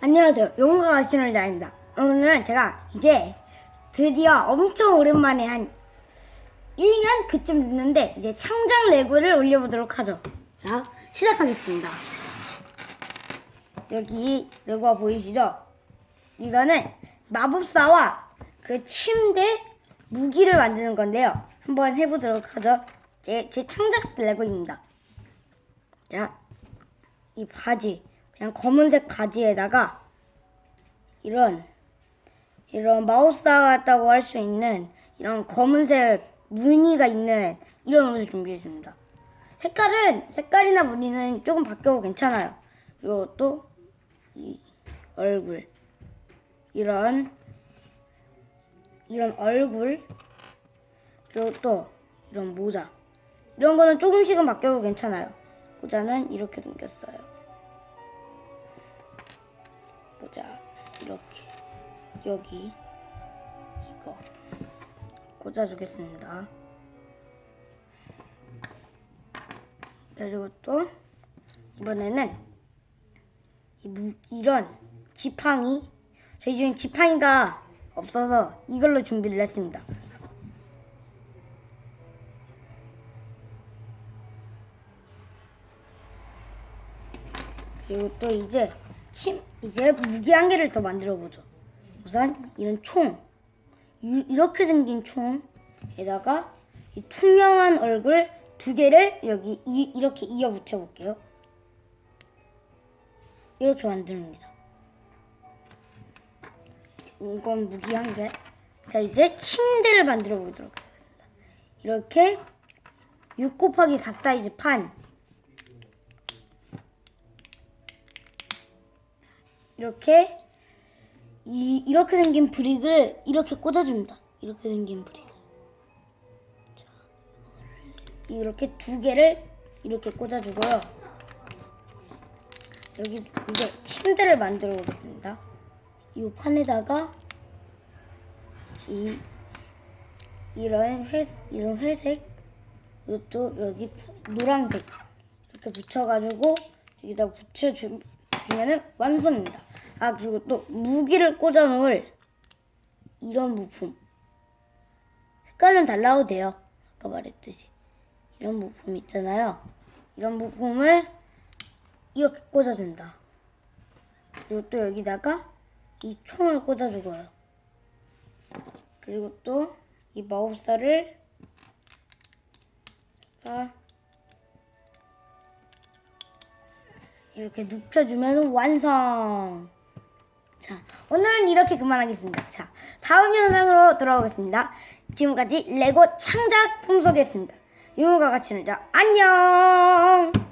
안녕하세요. 용과 가시는 자입니다. 오늘은 제가 이제 드디어 엄청 오랜만에 한 1년 그쯤 됐는데 이제 창작 레고를 올려보도록 하죠. 자, 시작하겠습니다. 여기 레고가 보이시죠? 이거는 마법사와 그 침대 무기를 만드는 건데요. 한번 해보도록 하죠. 제, 제 창작 레고입니다. 자, 이 바지 그냥 검은색 바지에다가 이런 이런 마우스가 같다고 할 수 있는 이런 검은색 무늬가 있는 이런 옷을 준비했습니다. 색깔은 색깔이나 무늬는 조금 바뀌어도 괜찮아요. 그리고 또 이 얼굴 이런 이런 얼굴 그리고 또 이런 모자 이런 거는 조금씩은 바뀌어도 괜찮아요. 모자는 이렇게 생겼어요. 모자. 이렇게. 여기. 이거. 꽂아주겠습니다. 그리고 또 이번에는 이런 지팡이. 저희 집엔 지팡이가 없어서 이걸로 준비를 했습니다. 그리고 또 이제 침 이제 무기 한 개를 더 만들어 보죠. 우선 이런 총 이- 이렇게 생긴 총에다가 이 투명한 얼굴 두 개를 여기 이, 이렇게 이어 붙여 볼게요. 이렇게 만듭니다. 이건 무기 한 개. 자 이제 침대를 만들어 보도록 하겠습니다. 이렇게 6 곱하기 4 사이즈 판 이렇게 이, 이렇게 생긴 브릭을 이렇게 꽂아줍니다. 이렇게 생긴 브릭. 자, 이렇게 두 개를 이렇게 꽂아주고요. 여기 이제 침대를 만들어 보겠습니다. 이 판에다가 이 이런 회 이런 회색 이쪽 여기 노란색 이렇게 붙여가지고 여기다 붙여주면은 완성입니다. 아 그리고 또 무기를 꽂아 놓을 이런 부품 색깔은 달라도 돼요. 아까 말했듯이 이런 부품 있잖아요. 이런 부품을 이렇게 꽂아준다. 그리고 또 여기다가 이 총을 꽂아주고요. 그리고 또 이 마법사를 아, 이렇게 눕혀주면 완성. 자, 오늘은 이렇게 그만하겠습니다. 자, 다음 영상으로 돌아오겠습니다. 지금까지 레고 창작 풍속이었습니다. 유무가 같이 놀자. 안녕!